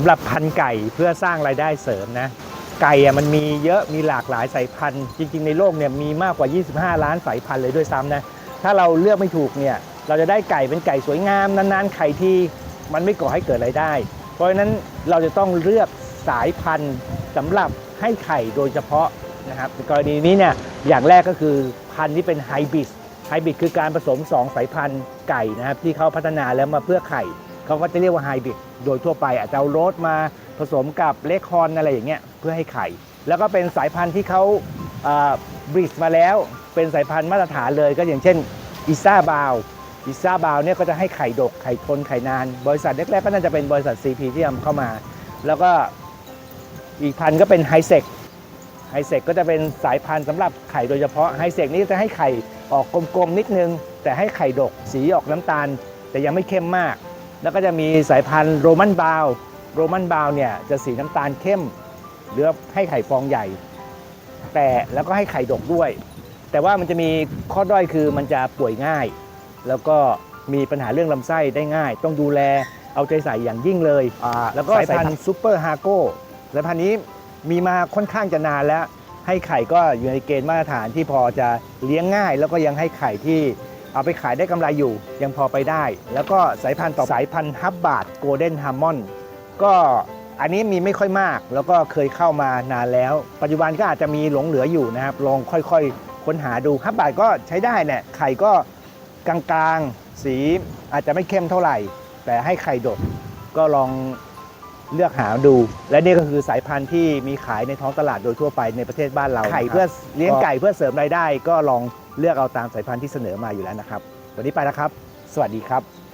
สำหรับพันไก่เพื่อสร้างรายได้เสริมนะไก่อะมันมีเยอะมีหลากหลายสายพันธุ์ จริง ๆ ในโลกเนี่ยมีมากกว่า 25 ล้านสายพันธุ์เลยด้วยซ้ำนะถ้าเราเลือกไม่ถูกเนี่ยเราจะได้ไก่เป็นไก่สวยงามนานๆไข่ที่มันไม่ก่อให้เกิดรายได้ เพราะฉะนั้นเราจะต้องเลือกสายพันธุ์สำหรับให้ไข่โดยเฉพาะนะครับกรณีนี้เนี่ยอย่างแรกก็คือพันธุ์ที่เป็นไฮบริดไฮบริดคือการผสม 2 สายพันธุ์ไก่นะครับที่เขาพัฒนาแล้วมาเพื่อไข่ เขาก็จะเรียกว่าไฮบริดโดยทั่วไปอาจจะเอาโรสมาผสมกับเลคคอนอะไรอย่างเงี้ยเพื่อให้ไข่ แล้วก็เป็นสายพันธุ์ที่เขาบริดมาแล้ว เป็นสายพันธุ์มาตรฐานเลยก็อย่างเช่นอิซ่าบาวอิซ่าบาวเนี่ยก็จะให้ไข่ดกไข่ทนไข่นาน บริษัทแรกๆก็น่าจะเป็นบริษัท CP ที่นำเข้ามา แล้วก็อีกพันธุ์ก็เป็นไฮเซกไฮเซกก็จะเป็นสายพันธุ์สำหรับไข่โดยเฉพาะไฮเซกนี่จะให้ไข่ออกกลมๆนิดนึง แต่ให้ไข่ดกสีออกน้ำตาล แต่ยังไม่เข้มมาก แล้วก็จะมีสายพันธุ์โรมันบาวโรมันบาวเนี่ยจะสีน้ำตาลเข้มหรือให้ไข่ฟองใหญ่ แต่แล้วก็ให้ไข่ดกด้วย แต่ว่ามันจะมีข้อด้อยคือมันจะป่วยง่าย แล้วก็มีปัญหาเรื่องลำไส้ได้ง่าย ต้องดูแลเอาใจใส่อย่างยิ่งเลยอ่าแล้วก็สายพันธุ์ซูเปอร์ฮาโก้สายพันธุ์นี้มีมาค่อนข้างจะนานแล้ว ให้ไข่ก็อยู่ในเกณฑ์มาตรฐานที่พอจะเลี้ยงง่าย แล้วก็ยังให้ไข่ที่ เอาไปขายได้กำไรอยู่ ยังพอไปได้ แล้วก็สายพันธุ์ต่อสายพันธุ์ฮับบาร์ดโกลเด้นฮาร์มอนก็อันนี้มีไม่ค่อยมาก แล้วก็เคยเข้ามานานแล้ว ปัจจุบันก็อาจจะมีหลงเหลืออยู่นะครับ ลองค่อยๆ ค้นหาดูฮับบาร์ดก็ใช้ได้แหละไข่ก็กลางๆ สีอาจจะไม่เข้มเท่าไหร่ แต่ให้ไข่ดกก็ลอง เลือกหาดู และนี่ก็คือสายพันธุ์ที่มีขายในท้องตลาดโดยทั่วไปในประเทศบ้านเราไข่เพื่อเลี้ยงไก่เพื่อเสริมรายได้ ก็ลองเลือกเอาตามสายพันธุ์ที่เสนอมาอยู่แล้วนะครับ วันนี้ไปแล้วครับ สวัสดีครับ